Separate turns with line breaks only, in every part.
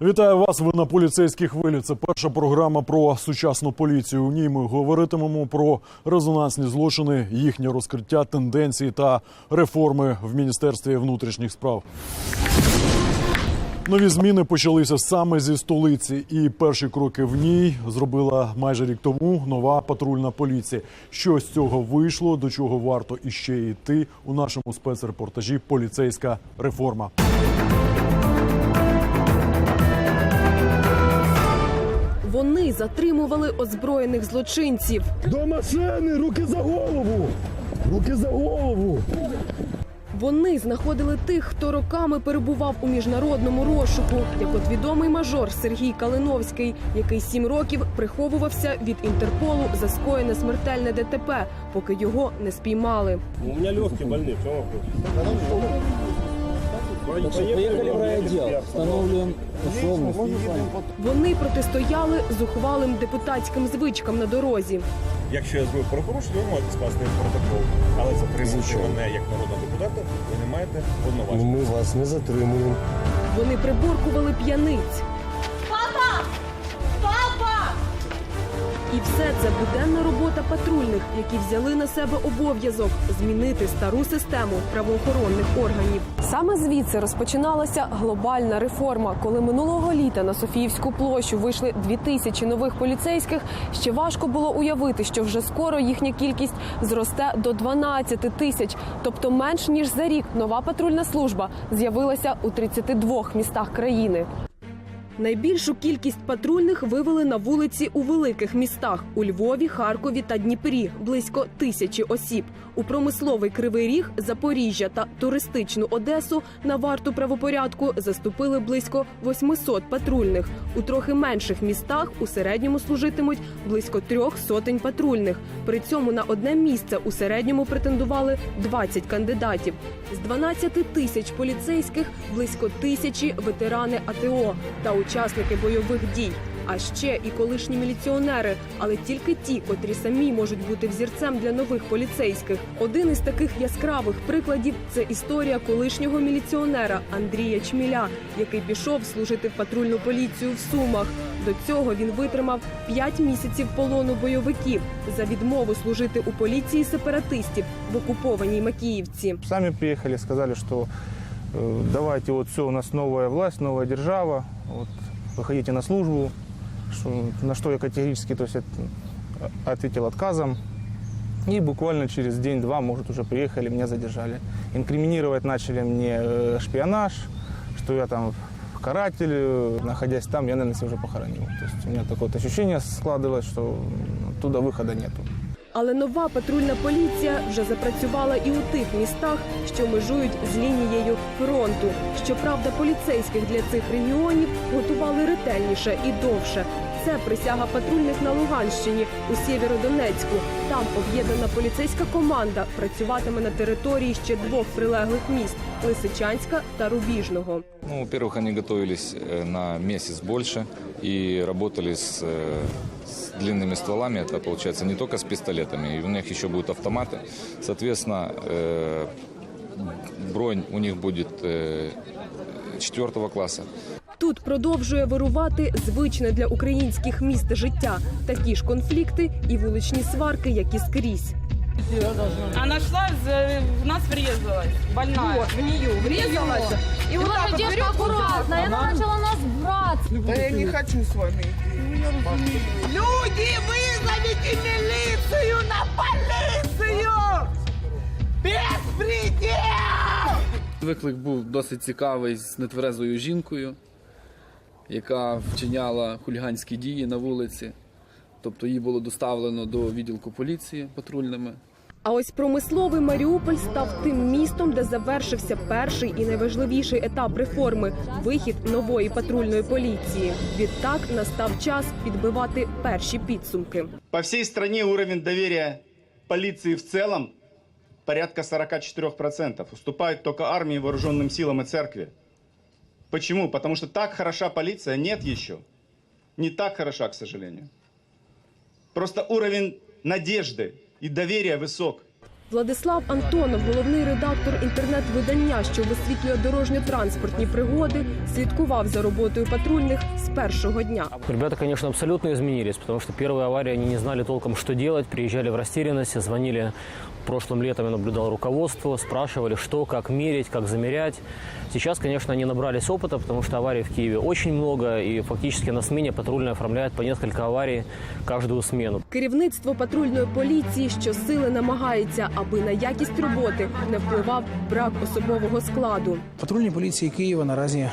Вітаю вас. Ви на поліцейській хвилі. Це перша програма про сучасну поліцію. У ній ми говоритимемо про резонансні злочини, їхнє розкриття, тенденції та реформи в міністерстві внутрішніх справ. Нові зміни почалися саме зі столиці, і перші кроки в ній зробила майже рік тому нова патрульна поліція. Що з цього вийшло, до чого варто іще йти у нашому спецрепортажі Поліцейська реформа.
Затримували озброєних злочинців.
До машини! Руки за голову! Руки за голову!
Вони знаходили тих, хто роками перебував у міжнародному розшуку, як от відомий мажор Сергій Калиновський, який сім років приховувався від Інтерполу за скоєне смертельне ДТП, поки його не спіймали.
У меня легкие больные, в чем вопрос?
Поехали в райотдел, встановлюємо условность.
Вони протистояли зухвалим депутатським звичкам на дорозі.
Якщо я зробив правопорушення, ви можете скласти протокол. Але затримуючи мене як народного депутата, ви не маєте повноважень.
Ми вас не затримуємо.
Вони приборкували п'яниць. Все це буденна робота патрульних, які взяли на себе обов'язок змінити стару систему правоохоронних органів. Саме звідси розпочиналася глобальна реформа. Коли минулого літа на Софіївську площу вийшли дві тисячі нових поліцейських, ще важко було уявити, що вже скоро їхня кількість зросте до 12 тисяч, тобто менш ніж за рік нова патрульна служба з'явилася у 32 містах країни. Найбільшу кількість патрульних вивели на вулиці у великих містах у Львові, Харкові та Дніпрі близько тисячі осіб. У промисловий кривий ріг, Запоріжжя та туристичну Одесу на варту правопорядку заступили близько 800 патрульних. У трохи менших містах у середньому служитимуть близько трьох сотень патрульних. При цьому на одне місце у середньому претендували 20 кандидатів. З 12 тисяч поліцейських близько тисячі ветерани АТО та учасники бойових дій. А ще і колишні міліціонери, але тільки ті, котрі самі можуть бути взірцем для нових поліцейських. Один із таких яскравих прикладів це історія колишнього міліціонера Андрія Чміля, який пішов служити в патрульну поліцію в Сумах. До цього він витримав 5 місяців полону бойовиків за відмову служити у поліції сепаратистів в окупованій Макіївці.
Сами приехали, сказали, э, давайте, вот все, у нас новая власть, новая держава, вот, выходите на службу, на что я категорически то есть, от- ответил отказом. И буквально через день-два, может, уже приехали, меня задержали. Инкриминировать начали мне э, шпионаж, что я там каратель, э, находясь там, я, наверное, себя уже похоронил. То есть у меня такое ощущение складывалось, что м, оттуда выхода нету.
Але нова патрульна поліція вже запрацювала і у тих містах, що межують з лінією фронту. Щоправда, поліцейських для цих регіонів готували ретельніше і довше. Це присяга патрульних на Луганщині у Сєвєродонецьку. Там об'єднана поліцейська команда працюватиме на території ще двох прилеглих міст Лисичанська та Рубіжного.
Ну, во-первых, они готовились э, на месяц больше и работали с, э, с длинными стволами. Это получается не только с пистолетами, и у них еще будут автоматы. Соответственно, э, бронь у них будет э, четвертого класса.
Тут продовжує вирувати звичне для українських міст життя, такі ж конфлікти і вуличні сварки, як і скрізь.
Она шла, в нас врезалась. Больная. в нее врезалась. И вот так вот берет аккуратно.
И она начала нас брать.
Да я не хочу с вами. Люди, вызовите милицию на полицию! Беспредел!
Виклик був досить цікавий з нетверезою жінкою, яка вчиняла хуліганські дії на вулиці. Тобто її було доставлено до відділку поліції патрульними.
А ось промисловий Маріуполь став тим містом, де завершився перший і найважливіший етап реформи вихід нової патрульної поліції. Відтак настав час підбивати перші підсумки.
По всей стране уровень доверия полиции в целом порядка 44%. Уступает только армии, вооруженным силам и церкви. Почему? Потому что так хороша полиция нет еще. Не так хороша, к сожалению. Просто уровень надежды и доверия высок.
Владислав Антонов, головний редактор інтернет-видання, що висвітлює дорожньо-транспортні пригоди, слідкував за роботою патрульних з першого дня.
Ребята, конечно, абсолютно изменились, потому что первые аварии они не знали толком, что делать, приезжали в растерянности, звонили прошлым летом, я наблюдал руководство, спрашивали, что, как мерить, как замерять. Сейчас, конечно, они набрались опыта, потому что аварий в Киеве очень много, и фактически на смене патрульная оформляет по несколько аварий каждую смену.
Керівництво патрульної поліції щосили намагається, аби на якість роботи не впливав брак особового складу.
Патрульній поліції Києва наразі е,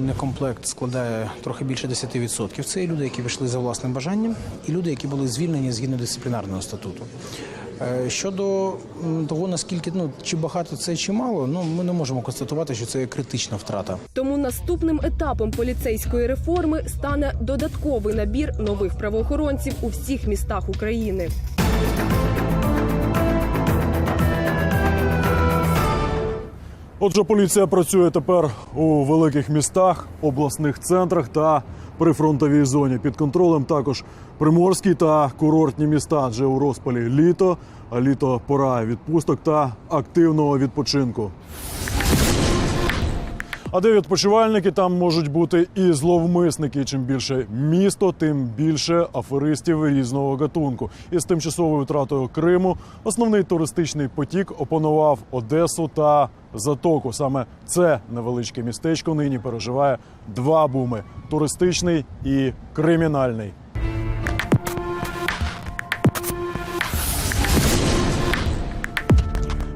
некомплект складає трохи більше 10%. Це і люди, які вийшли за власним бажанням, і люди, які були звільнені згідно дисциплінарного статуту. Е, Щодо того, наскільки ну чи багато це чи мало, ну ми не можемо констатувати, що це є критична втрата.
Тому наступним етапом поліцейської реформи стане додатковий набір нових правоохоронців у всіх містах України.
Отже, поліція працює тепер у великих містах, обласних центрах та прифронтовій зоні. Під контролем також приморські та курортні міста, адже у розпалі літо, а літо пора відпусток та активного відпочинку. А де відпочивальники, там можуть бути і зловмисники. Чим більше місто, тим більше аферистів різного гатунку. Із тимчасовою втратою Криму основний туристичний потік опанував Одесу та Затоку. Саме це невеличке містечко нині переживає два буми: туристичний і кримінальний.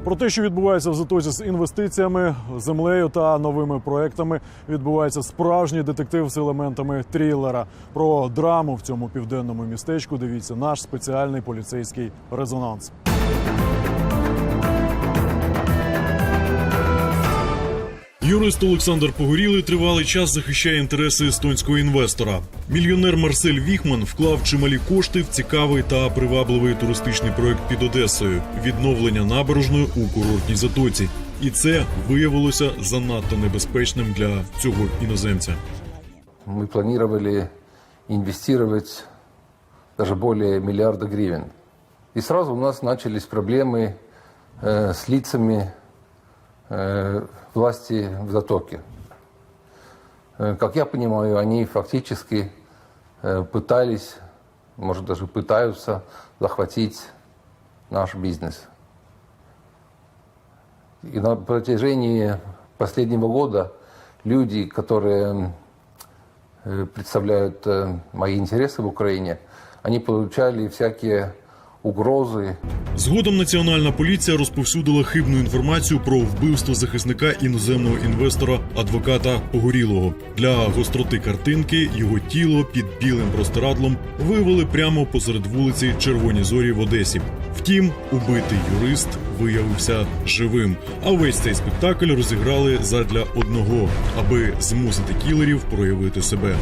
Про те, що відбувається в Затоці з інвестиціями, землею та новими проектами, відбувається справжній детектив з елементами трилера. Про драму в цьому південному містечку. Дивіться наш спеціальний поліцейський резонанс. Юрист Олександр Погорілий тривалий час захищає інтереси естонського інвестора. Мільйонер Марсель Віхман вклав чималі кошти в цікавий та привабливий туристичний проект під Одесою відновлення набережної у курортній затоці. І це виявилося занадто небезпечним для цього іноземця.
Мы планировали инвестировать даже более миллиарда гривен. И сразу у нас начались проблемы э, с лицами э, Власти в Затоке. Э, как я понимаю, они фактически э, пытались, может даже пытаются захватить наш бизнес. И на протяжении последнего года люди, которые э, представляют э, мои интересы в Украине, они получали всякие угрозы,
Згодом національна поліція розповсюдила хибну інформацію про вбивство захисника іноземного інвестора адвоката Погорілого. Для гостроти картинки його тіло під білим простирадлом виявили прямо посеред вулиці Червоні Зорі в Одесі. Втім, убитий юрист виявився живим. А весь цей спектакль розіграли задля одного, аби змусити кілерів проявити себе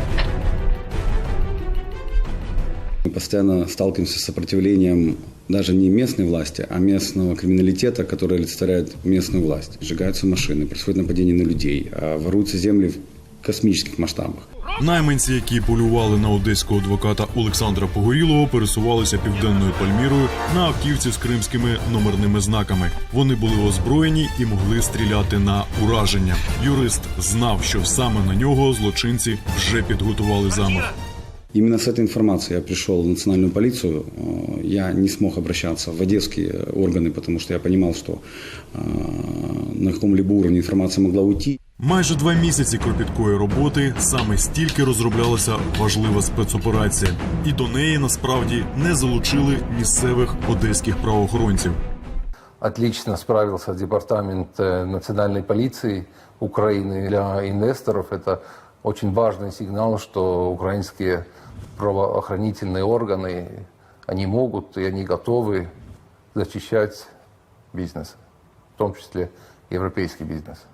Мы постоянно сталкиваемся с сопротивлением даже не местной власти, а местного криминалитета, который олицетворяет местную власть. Сжигаются машины, происходит нападение на людей, а воруются земли в космических масштабах.
Найманці, які полювали на одеського адвоката Олександра Погорілого, пересувалися південною Пальмірою на автівці з кримськими номерними знаками. Вони були озброєні і могли стріляти на ураження. Юрист знав, що саме на нього злочинці вже підготували замах.
Именно с этой информацией я пришел в национальную полицию. Э, Я не смог обращаться в одесские органы, потому что я понимал, что э, на каком-либо уровне информация могла уйти.
Майже два місяці кропіткої роботи саме стільки розроблялася важлива спецоперація, і до неї насправді не залучили місцевих одеських правоохоронців.
Отлично справился департамент э, национальной полиции Украины. Для инвесторов это очень важный сигнал, что украинские правоохранительные органы, они могут и они готовы защищать бизнес, в том числе европейский бизнес.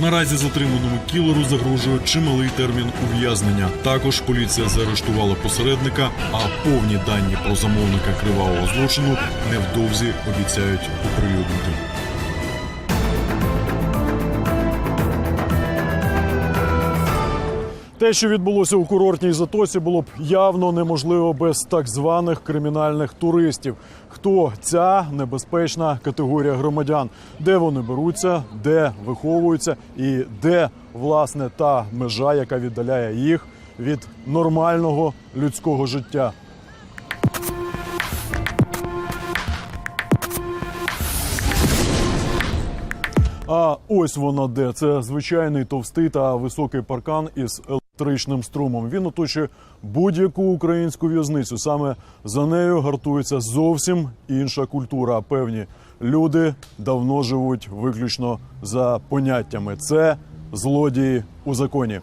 Наразі затриманому кілеру загрожує чималий термін ув'язнення. Також поліція заарештувала посередника, а повні дані про замовника кривавого злочину невдовзі обіцяють оприлюднити. Те, що відбулося у курортній затоці, було б явно неможливо без так званих кримінальних туристів. Хто ця небезпечна категорія громадян? Де вони беруться, де виховуються, і де власне та межа, яка віддаляє їх від нормального людського життя? А ось вона де. Це звичайний товстий та високий паркан із електричним струмом. Він оточує будь-яку українську в'язницю. Саме за нею гартується зовсім інша культура. Певні люди давно живуть виключно за поняттями. Це злодії у законі.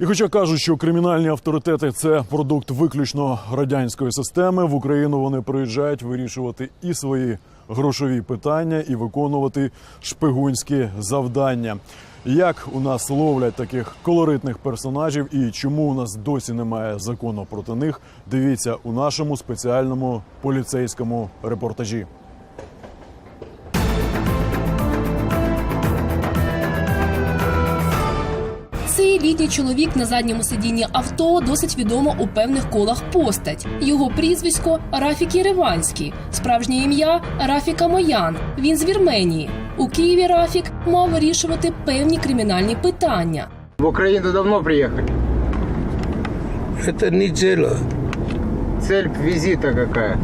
І хоча кажуть, що кримінальні авторитети це продукт виключно радянської системи, в Україну вони приїжджають вирішувати і свої грошові питання, і виконувати шпигунські завдання. Як у нас ловлять таких колоритних персонажів і чому у нас досі немає закону проти них? Дивіться у нашому спеціальному поліцейському репортажі.
Літній чоловік на задньому сидінні авто досить відомо у певних колах постать. Його прізвисько Рафік Єреванський, справжнє ім'я Рафік Амоян. Він з Вірменії. У Києві Рафік мав вирішувати певні кримінальні питання.
В Украину давно приехали?
Это не дело.
Цель визита какая?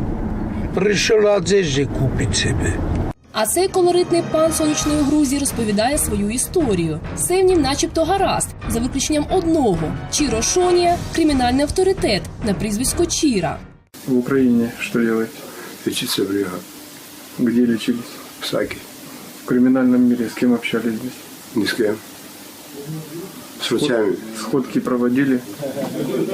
Пришел одежды купить себе.
А цей колоритний пан сонячної грузі розповідає свою історію. Все в нім, начебто, гаразд, за виключенням одного Чіро Шонія, кримінальний авторитет на прізвисько Чіра.
В Украине что делаете?
Лечиться в Рига.
Где лечились?
В Саке.
В криминальном мире с кем общались здесь?
Ни с кем. С врачами.
Сходки проводили?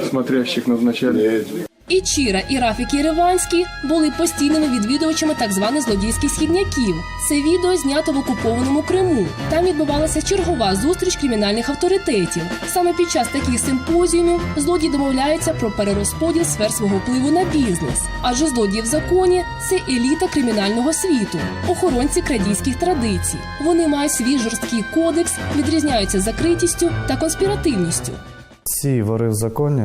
Смотрящих назначали?
Нет.
І Чіра, і Рафік Єреванський були постійними відвідувачами так званих злодійських східняків. Це відео знято в окупованому Криму. Там відбувалася чергова зустріч кримінальних авторитетів. Саме під час таких симпозіумів злодії домовляються про перерозподіл сфер свого впливу на бізнес. Адже злодії в законі це еліта кримінального світу, охоронці крадійських традицій. Вони мають свій жорсткий кодекс, відрізняються закритістю та конспіративністю.
Всі вори в законі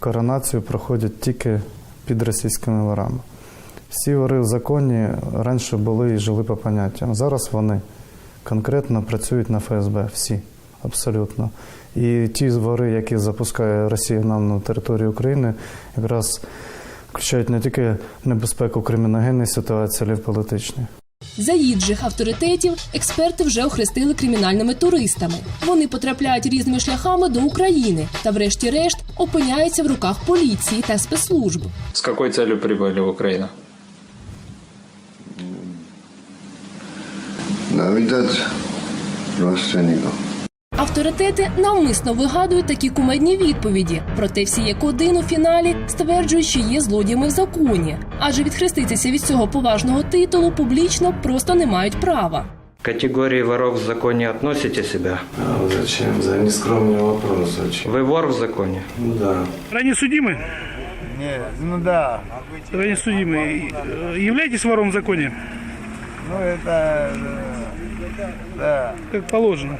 коронацію проходять тільки під російськими ворами. Всі вори в законі раніше були і жили по поняттям. Зараз вони конкретно працюють на ФСБ. Всі абсолютно. І ті вори, які запускає Росія нам на території України, якраз включають не тільки небезпеку криміногенної ситуації, але й політичної.
Заїджих авторитетів експерти вже охрестили кримінальними туристами. Вони потрапляють різними шляхами до України та, врешті-решт, опиняються в руках поліції та спецслужб.
З якою целью прибули в Україну?
Навіть родственников.
Авторитети навмисно вигадують такі кумедні відповіді. Проте всі як один у фіналі стверджують, що є злодіями в законі, адже відхреститися від цього поважного титулу публічно просто не мають права.
К категории воров в законе относите себя?
А зачем? За нескромный вопрос. Зачем?
Вы вор в законе?
Ну да.
Ранее судимы?
Нет, ну да.
Ранее судимы. Э, Являетесь вором в законе?
Ну это... Да.
Как положено.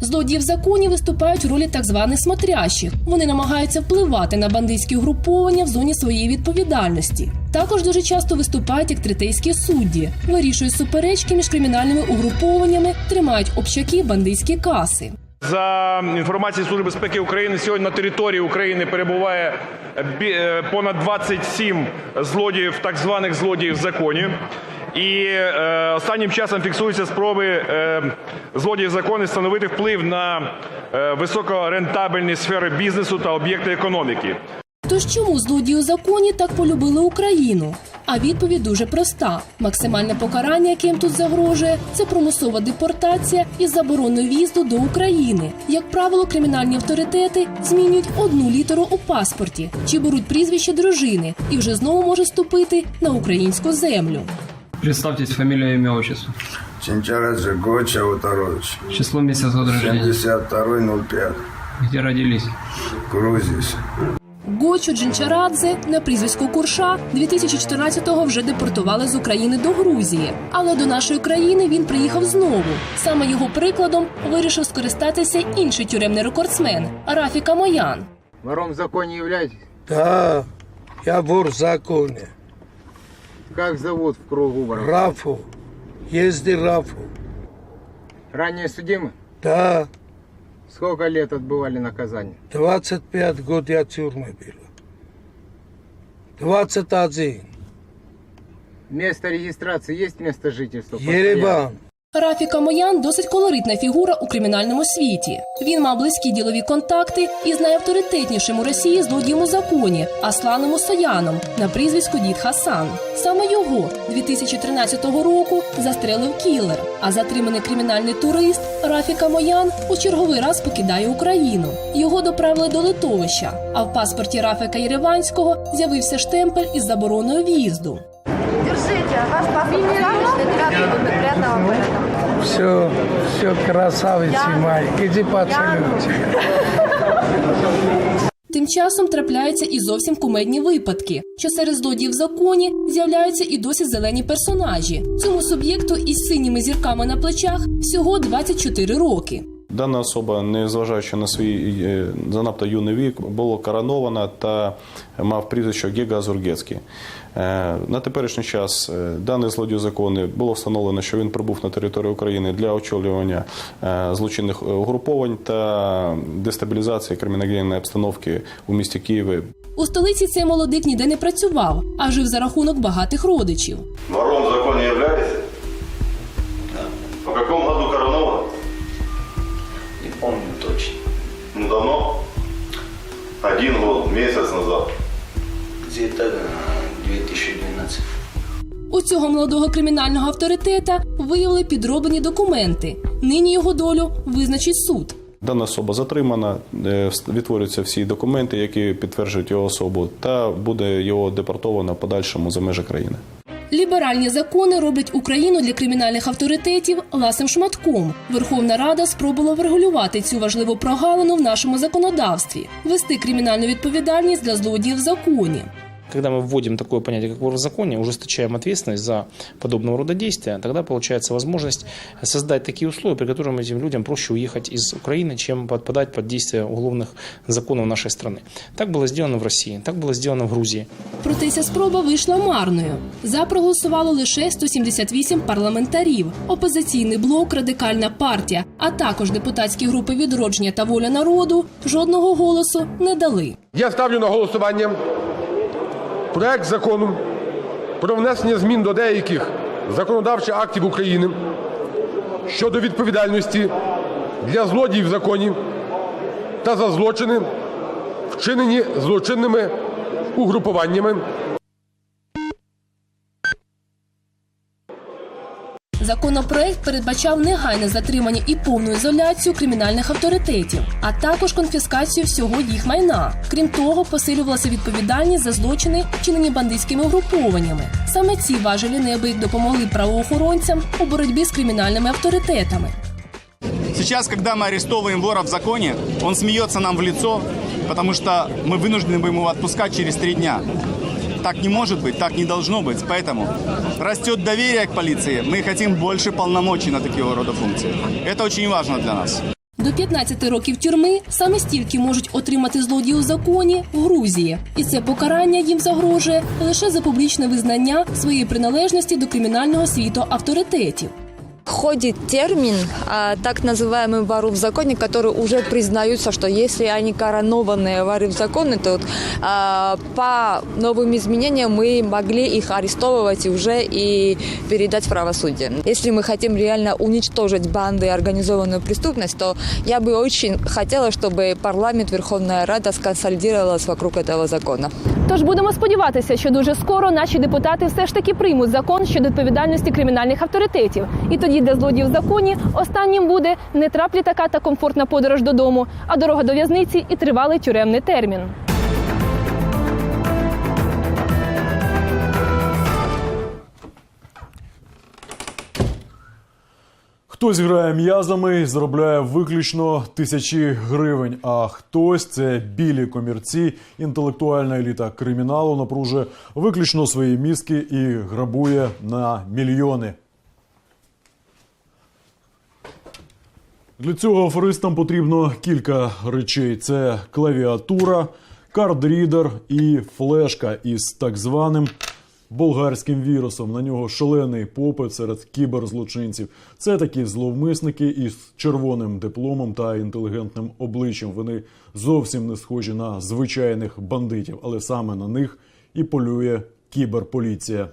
Злодії в законі виступають у ролі так званих смотрящих. Вони намагаються впливати на бандитські угруповання в зоні своєї відповідальності. Також дуже часто виступають як третейські судді, вирішують суперечки між кримінальними угрупованнями, тримають общаки бандитські каси.
За інформацією Служби безпеки України, сьогодні на території України перебуває бі- е, понад 27 злодіїв, так званих злодіїв в законі. І е, останнім часом фіксуються спроби е, злодіїв закону встановити вплив на е, високорентабельні сфери бізнесу та об'єкти економіки.
Тож чому злодії у законі так полюбили Україну? А відповідь дуже проста: максимальне покарання, яким тут загрожує, це примусова депортація із забороною в'їзду до України. Як правило, кримінальні авторитети змінюють одну літеру у паспорті чи беруть прізвище дружини і вже знову може ступити на українську землю.
Представьтесь, фамилия, имя, отчество.
Ченчарец Жигой Чауторович.
Число, месяц, год рождения.
72-05.
Где родились?
Грузис.
Гочу Джинчарадзе на прізвисько Курша 2014-го вже депортували з України до Грузії. Але до нашої країни він приїхав знову. Саме його прикладом вирішив скористатися інший тюремний рекордсмен Рафік Амоян.
Вором в законе являетесь?
Да, я вор в законе.
Как зовут в кругу воров?
Рафу. Езди Рафу.
Ранее судимы?
Да,
Сколько лет отбывали наказание?
25 год я в тюрьме был. 21.
Место регистрации есть место жительства?
Ереван.
Рафік Амоян досить колоритна фігура у кримінальному світі. Він мав близькі ділові контакти із найавторитетнішим у Росії злодієм у законі Асланом Усояном на прізвисько Дід Хасан. Саме його 2013 року застрелив кілер. А затриманий кримінальний турист Рафік Амоян у черговий раз покидає Україну. Його доправили до литовища. А в паспорті Рафіка Єреванського з'явився штемпель із забороною в'їзду.
Держите, ваш паспорт.
Все, все, красавиці мои. Іди поцелуйте.
Тим часом трапляються і зовсім кумедні випадки, що серед злодіїв в законі з'являються і досі зелені персонажі. Цьому суб'єкту із синіми зірками на плечах всього 24 роки.
Дана особа, незважаючи на свій е, занадто юний вік, була коронована та мав прізвище Гега Азургецький. Е, На теперішній час е, даний злодій закони було встановлено, що він прибув на територію України для очолювання злочинних угруповань та дестабілізації криміногенної обстановки у місті Києві.
У столиці цей молодик ніде не працював, а жив за рахунок багатих родичів.
Вором в законе являетесь? Один год, місяць назад.
Где-то 2012.
У цього молодого кримінального авторитета виявили підроблені документи. Нині його долю визначить суд.
Дана особа затримана, е, відтворюються всі документи, які підтверджують його особу, та буде його депортовано подальшому за межі країни.
Ліберальні закони роблять Україну для кримінальних авторитетів ласим шматком. Верховна Рада спробувала врегулювати цю важливу прогалину в нашому законодавстві, вести кримінальну відповідальність для злодіїв в законі.
Когда мы вводим такое понятие, как вор в законе, ужесточаем ответственность за подобного рода действия, тогда получается возможность создать такие условия, при которых этим людям проще уехать из Украины, чем подпадать под действие уголовных законов нашей страны. Так было сделано в России, так было сделано в Грузии.
Проте ця спроба вийшла марною. За проголосувало лише 178 парламентарів. Опозиційний блок, радикальна партія, а також депутатські групи відродження та воля народу жодного голосу не дали.
Я ставлю на голосування проект закону про внесення змін до деяких законодавчих актів України щодо відповідальності для злодіїв в законі та за злочини, вчинені злочинними угрупуваннями.
Законопроект передбачав негайне затримання і повну ізоляцію кримінальних авторитетів, а також конфіскацію всього їх майна. Крім того, посилювалася відповідальність за злочини, вчинені бандитськими угрупованнями. Саме ці важелі неабияк допомогли правоохоронцям у боротьбі з кримінальними авторитетами.
Сейчас, когда мы арестовываем вора в законе, он смеется нам в лицо, потому что мы вынуждены будем его отпускать через три дня. Так не может быть, так не должно быть. Поэтому растет доверие к полиции. Мы хотим больше полномочий на такого рода функции. Это очень важно для нас.
До 15 років тюрми саме стільки можуть отримати злодії у законі в Грузії, і це покарання їм загрожує лише за публічне визнання своєї приналежності до кримінального світу авторитетів.
Ходит термин, а, так называемый вору в законе, которые уже признаются, что если они коронованные воры в законе, то вот, а, по новым изменениям мы могли их арестовывать и уже и передать в правосудие. Если мы хотим реально уничтожить банды и организованную преступность, то я бы очень хотела, чтобы парламент, Верховная Рада сконсолидировалась вокруг этого закона.
Тож будемо сподіватися, що дуже скоро наші депутати все ж таки приймуть закон щодо відповідальності кримінальних авторитетів. І тоді для злодіїв в законі останнім буде не траплі така та комфортна подорож додому, а дорога до в'язниці і тривалий тюремний термін.
Хтось грає м'язами і заробляє виключно тисячі гривень, а хтось це білі комірці, інтелектуальна еліта криміналу напружує виключно свої мізки і грабує на мільйони. Для цього аферистам потрібно кілька речей: це клавіатура, кардрідер і флешка із так званим болгарським вірусом. На нього шалений попит серед кіберзлочинців. Це такі зловмисники із червоним дипломом та інтелігентним обличчям. Вони зовсім не схожі на звичайних бандитів, але саме на них і полює кіберполіція.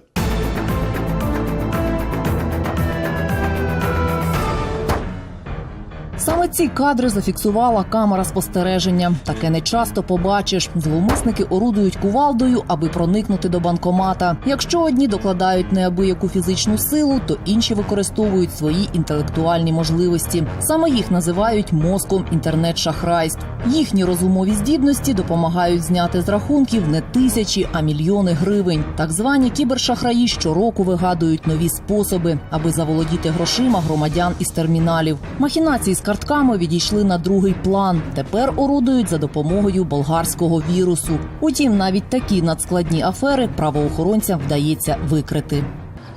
Ці кадри зафіксувала камера спостереження. Таке не часто побачиш. Зловмисники орудують кувалдою, аби проникнути до банкомата. Якщо одні докладають неабияку фізичну силу, то інші використовують свої інтелектуальні можливості. Саме їх називають мозком інтернет-шахрайств. Їхні розумові здібності допомагають зняти з рахунків не тисячі, а мільйони гривень. Так звані кібершахраї щороку вигадують нові способи, аби заволодіти грошима громадян із терміналів. Махінації з картками відійшли на другий план. Тепер орудують за допомогою болгарського вірусу. Утім, навіть такі надскладні афери правоохоронцям вдається викрити.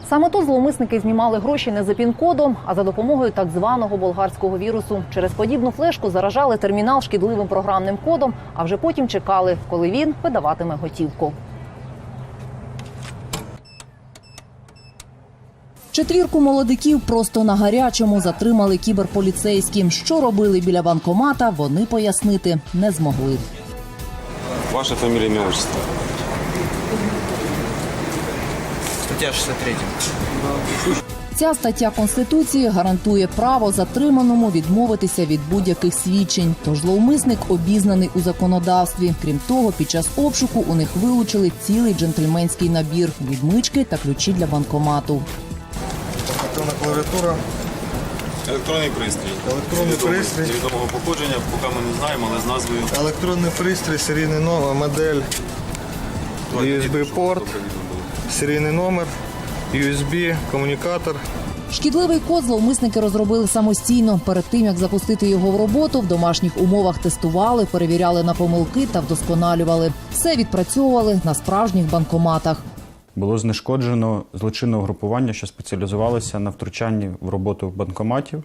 Саме то зловмисники знімали гроші не за пін-кодом, а за допомогою так званого болгарського вірусу. Через подібну флешку заражали термінал шкідливим програмним кодом, а вже потім чекали, коли він видаватиме готівку. Четвірку молодиків просто на гарячому затримали кіберполіцейські. Що робили біля банкомата, вони пояснити не змогли.
Ваша фамилия, имя, отчество.
Стаття 63.
Ця стаття конституції гарантує право затриманому відмовитися від будь-яких свідчень. Тож зловмисник обізнаний у законодавстві. Крім того, під час обшуку у них вилучили цілий джентльменський набір, відмички та ключі для банкомату.
Активна клавіатура. Електронний пристрій.
Електронний
Невідомий-
пристрій.
Невідомого походження, поки ми не знаємо, але з назвою.
Електронний пристрій, серійний номер, модель, USB-порт, серійний номер, USB, комунікатор.
Шкідливий код зловмисники розробили самостійно. Перед тим як запустити його в роботу, в домашніх умовах тестували, перевіряли на помилки та вдосконалювали. Все відпрацьовували на справжніх банкоматах.
Було знешкоджено злочинне угрупування, що спеціалізувалося на втручанні в роботу банкоматів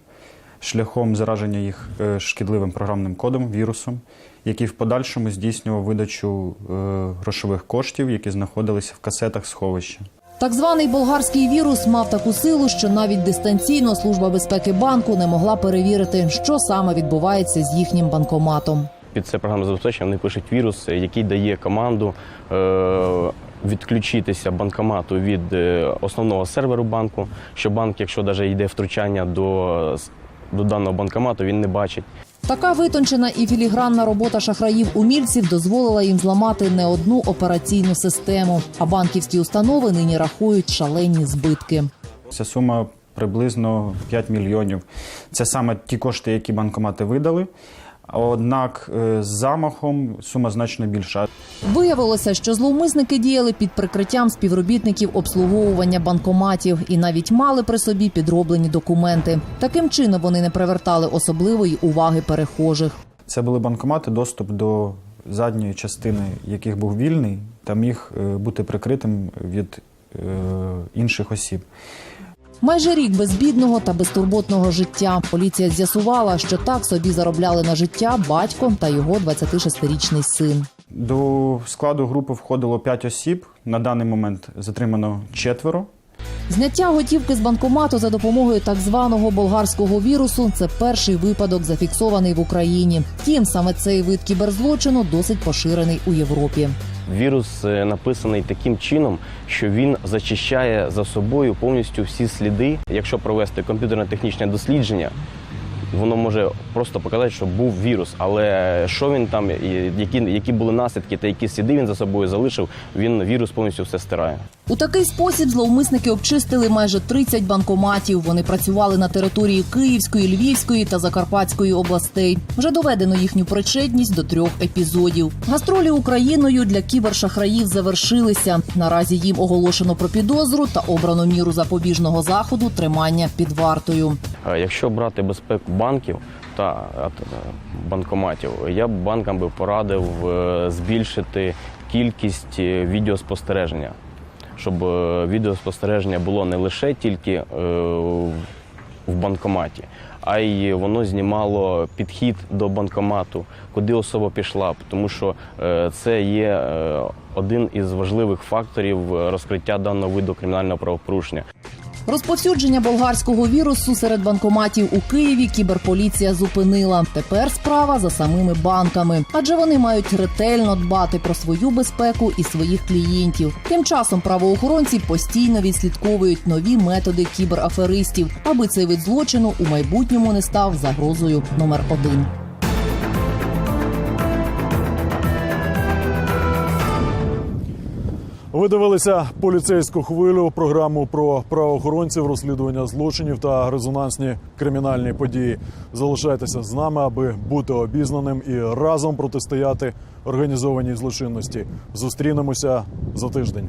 шляхом зараження їх е, шкідливим програмним кодом, вірусом, який в подальшому здійснював видачу е, грошових коштів, які знаходилися в касетах сховища.
Так званий болгарський вірус мав таку силу, що навіть дистанційно служба безпеки банку не могла перевірити, що саме відбувається з їхнім банкоматом.
Під це програмне забезпечення вони пишуть вірус, який дає команду е, відключитися банкомату від е, основного серверу банку, що банк, якщо навіть йде втручання до, до даного банкомату, він не бачить.
Така витончена і філігранна робота шахраїв-умільців дозволила їм зламати не одну операційну систему. А банківські установи нині рахують шалені збитки.
Ця сума приблизно 5 мільйонів. Це саме ті кошти, які банкомати видали. Однак е, з замахом сума значно більша.
Виявилося, що зловмисники діяли під прикриттям співробітників обслуговування банкоматів і навіть мали при собі підроблені документи. Таким чином вони не привертали особливої уваги перехожих.
Це були банкомати, доступ до задньої частини, яких був вільний, та міг е, бути прикритим від е, інших осіб.
Майже рік безбідного та безтурботного життя. Поліція з'ясувала, що так собі заробляли на життя батько та його 26-річний син.
До складу групи входило 5 осіб. На даний момент затримано четверо.
Зняття готівки з банкомату за допомогою так званого болгарського вірусу це перший випадок, зафіксований в Україні. Втім, саме цей вид кіберзлочину досить поширений у Європі.
Вірус е, написаний таким чином, що він зачищає за собою повністю всі сліди. Якщо провести комп'ютерно-технічне дослідження, воно може просто показати, що був вірус. Але що він там, які, які були наслідки та які сліди він за собою залишив, він вірус повністю все стирає.
У такий спосіб зловмисники обчистили майже 30 банкоматів. Вони працювали на території Київської, Львівської та Закарпатської областей. Вже доведено їхню причетність до трьох епізодів. Гастролі Україною для кібершахраїв завершилися. Наразі їм оголошено про підозру та обрано міру запобіжного заходу тримання під вартою.
Якщо брати безпеку банків та е, т- е, банкоматів, я б банкам би порадив е, збільшити кількість е, відеоспостереження, щоб відеоспостереження було не лише тільки в банкоматі, а й воно знімало підхід до банкомату, куди особа пішла, тому що це є один із важливих факторів розкриття даного виду кримінального правопорушення.
Розповсюдження болгарського вірусу серед банкоматів у Києві кіберполіція зупинила. Тепер справа за самими банками, адже вони мають ретельно дбати про свою безпеку і своїх клієнтів. Тим часом правоохоронці постійно відслідковують нові методи кібераферистів, аби цей вид злочину у майбутньому не став загрозою номер один.
Ви дивилися поліцейську хвилю, програму про правоохоронців, розслідування злочинів та резонансні кримінальні події. Залишайтеся з нами, аби бути обізнаним і разом протистояти організованій злочинності. Зустрінемося за тиждень.